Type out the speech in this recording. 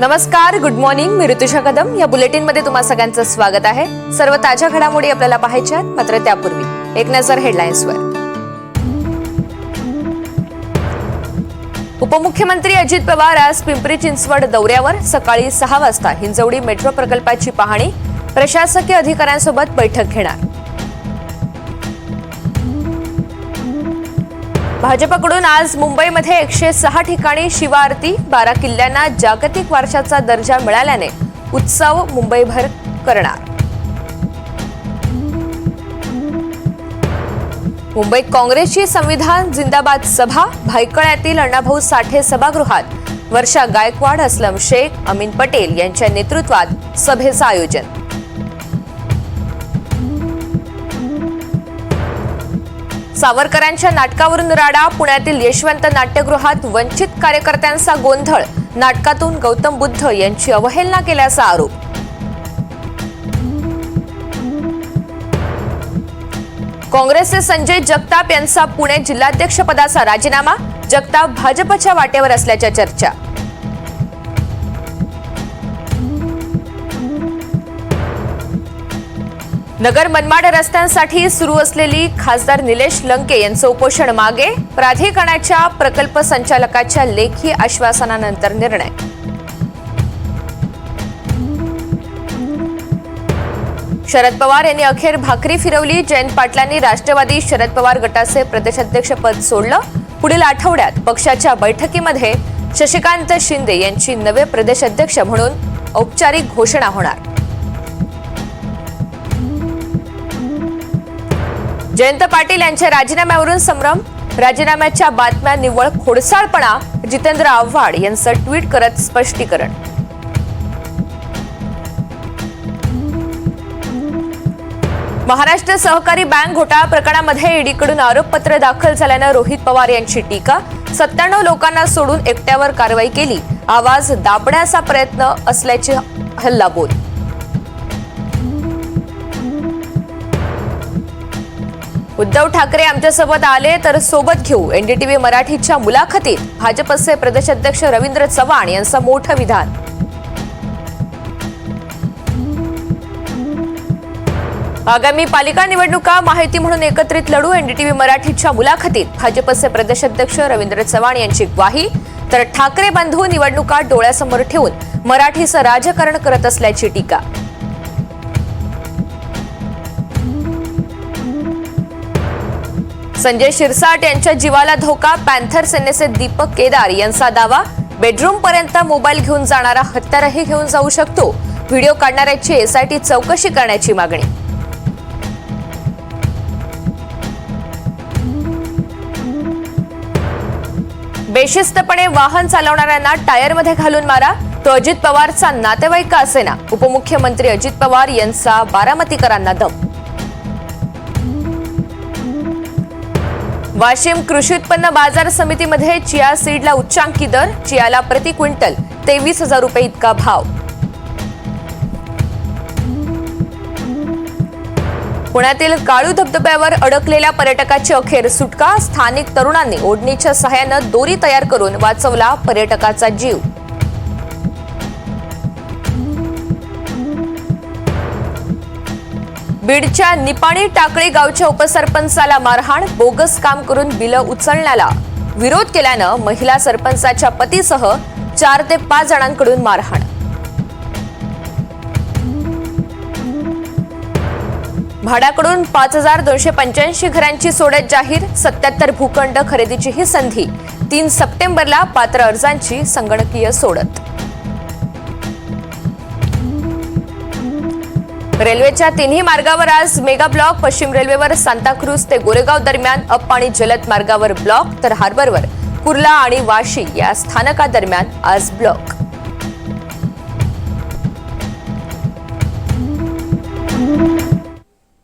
नमस्कार good morning मी ऋतुषा कदम. या बुलेटिनमध्ये तुम्हा सगळ्यांचं स्वागत आहे. सर्व ताज्या घडामोडी आपल्याला पाहायच्या आहेत, मात्र त्यापूर्वी एक नजर हेडलाईन्सवर उपमुख्यमंत्री अजित पवार आज पिंपरी चिंचवड दौऱ्यावर सकाळी सहा वाजता हिंजवडी मेट्रो प्रकल्पाची पाहणी. प्रशासकीय अधिकाऱ्यांसोबत बैठक घेणार. भाजपकडून आज मुंबईमध्ये एकशे सहा ठिकाणी शिवारती. बारा किल्ल्यांना जागतिक वारशाचा दर्जा मिळाल्याने उत्सव मुंबईभर करणार. मुंबईत काँग्रेसची संविधान जिंदाबाद सभा. भायखळ्यातील अण्णाभाऊ साठे सभागृहात वर्षा गायकवाड असलम शेख अमीन पटेल यांच्या नेतृत्वात सभेचं आयोजन. सावरकरांच्या नाटकावरून राडा पुण्यातील यशवंत नाट्यगृहात वंचित कार्यकर्त्यांचा गोंधळ नाटकातून गौतम बुद्ध यांची अवहेलना केल्याचा आरोप. काँग्रेसचे संजय जगताप यांचा पुणे जिल्हाध्यक्षपदाचा राजीनामा जगताप भाजपच्या वाटेवर असल्याच्या चर्चा. नगर मनमाड रस्त्यांसाठी सुरू असलेली खासदार निलेश लंके यांचं उपोषण मागे प्राधिकरणाच्या प्रकल्प संचालकाच्या लेखी आश्वासनानंतर निर्णय. शरद पवार यांनी अखेर भाकरी फिरवली जयंत पाटलांनी राष्ट्रवादी शरद पवार गटाचे प्रदेशाध्यक्षपद सोडलं. पुढील आठवड्यात पक्षाच्या बैठकीमध्ये शशिकांत शिंदे यांची नवे प्रदेशाध्यक्ष म्हणून औपचारिक घोषणा होणार. जयंत पाटील यांच्या राजीनाम्यावरून संभ्रम राजीनाम्याच्या बातम्या निव्वळ खोडसाळपणा जितेंद्र आव्हाड यांचं ट्विट करत स्पष्टीकरण. महाराष्ट्र सहकारी बँक घोटाळा प्रकरणामध्ये ईडीकडून आरोपपत्र दाखल झाल्यानं रोहित पवार यांची टीका सत्त्याण्णव लोकांना सोडून एकट्यावर कारवाई केली. आवाज दाबण्याचा प्रयत्न असल्याची हल्लाबोल. उद्धव ठाकरे आमच्यासोबत आले तर सोबत घेऊ. एनडीटीव्ही मराठीच्या मुलाखतीत भाजपचे प्रदेशाध्यक्ष रवींद्र चव्हाण यांचं मोठं विधान. आगामी पालिका निवडणुका माहिती म्हणून एकत्रित लढू एनडीटीव्ही मराठीच्या मुलाखतीत भाजपचे प्रदेशाध्यक्ष रवींद्र चव्हाण यांची ग्वाही. तर ठाकरे बंधू निवडणुका डोळ्यासमोर ठेवून मराठीचं राजकारण करत असल्याची टीका. संजय शिरसाट यांच्या जीवाला धोका पॅन्थर सेनेचे दीपक केदार यांचा दावा. बेडरूम पर्यंत मोबाईल घेऊन जाणारा हत्यारही घेऊन जाऊ शकतो. व्हिडिओ काढणाऱ्याची एसआयटी चौकशी करण्याची मागणी. बेशिस्तपणे वाहन चालवणाऱ्यांना टायरमध्ये घालून मारा. तो अजित पवारचा नातेवाईक का असेना? उपमुख्यमंत्री अजित पवार यांचा बारामतीकरांना दम. वाशिम कृषी उत्पन्न बाजार समितीमध्ये चिया सीडला उच्चांकी दर चियाला प्रति क्विंटल तेवीस हजार रुपये इतका भाव. पुण्यातील काळू धबधब्यावर अडकलेल्या पर्यटकाची अखेर सुटका स्थानिक तरुणांनी ओढणीच्या सहाय्यानं दोरी तयार करून वाचवला पर्यटकाचा जीव. बीडच्या निपाणी टाकळी गावच्या उपसरपंचाला मारहाण बोगस काम करून बिलं उचलण्याला विरोध केल्यानं महिला सरपंचाच्या पतीसह चार ते पाच जणांकडून मारहाण. भाड्याकडून पाच हजार दोनशे पंच्याऐंशी घरांची सोडत जाहीर सत्याहत्तर भूखंड खरेदीची ही संधी तीन सप्टेंबरला पात्र अर्जांची संगणकीय सोडत. रेल्वेच्या तिन्ही मार्गावर आज मेगा ब्लॉक पश्चिम रेल्वेवर सांताक्रूज ते गोरेगाव दरम्यान अप आणि जलद मार्गावर ब्लॉक तर हार्बरवर कुर्ला आणि वाशी या स्थानकादरम्यान आज ब्लॉक.